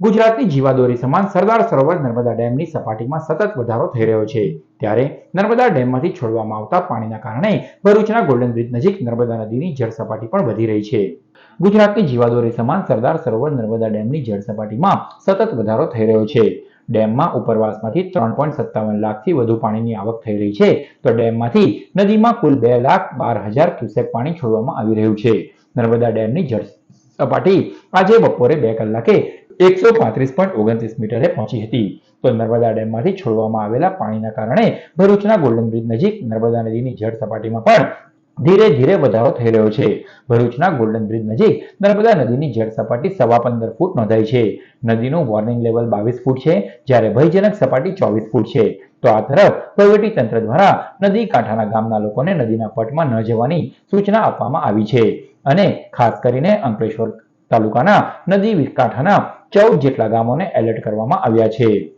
ગુજરાતની જીવાદોરી સમાન સરદાર સરોવર નર્મદા ડેમની સપાટીમાં સતત વધારો થઈ રહ્યો છે. ત્યારે નર્મદા ડેમમાંથી છોડવામાં આવતા પાણીના કારણે ભરૂચના ગોલ્ડન બ્રિજ નજીક નર્મદા નદીની જળ સપાટી પણ વધી રહી છે. ગુજરાતની જીવાદોરી સમાન સરદાર સરોવર નર્મદા ડેમની જળ સપાટીમાં સતત વધારો થઈ રહ્યો છે. ડેમમાં ઉપરવાસમાંથી ત્રણ પોઈન્ટ સત્તાવન લાખથી વધુ પાણીની આવક થઈ રહી છે. તો ડેમમાંથી નદીમાં કુલ બે લાખ બાર હજાર ક્યુસેક પાણી છોડવામાં આવી રહ્યું છે. નર્મદા ડેમની જળ સપાટી આજે બપોરે બે કલાકે એકસો પાંત્રીસ પોઈન્ટ ઓગણત્રીસ મીટરે પહોંચી હતી. તો નર્મદા ડેમમાંથી છોડવામાં આવેલા પાણીના કારણે ભરૂચના ગોલ્ડન બ્રિજ નજીક નર્મદા નદીની જળ સપાટીમાં પણ ધીરે ધીરે વધારો થઈ રહ્યો છે. ભરૂચના ગોલ્ડન બ્રિજ નજીક નર્મદા નદીની જળ સપાટી સવા પંદર ફૂટ નોંધાઈ છે. નદીનું વોર્નિંગ લેવલ બાવીસ ફૂટ છે, જ્યારે ભયજનક સપાટી ચોવીસ ફૂટ છે. તો આ તરફ વહીવટી તંત્ર દ્વારા નદી કાંઠાના ગામના લોકોને નદીના પટમાં ન જવાની સૂચના આપવામાં આવી છે. અને ખાસ કરીને અંકલેશ્વર તાલુકાના નદી કાંઠાના ચૌદ જેટલા ગામોને એલર્ટ કરવામાં આવ્યા છે.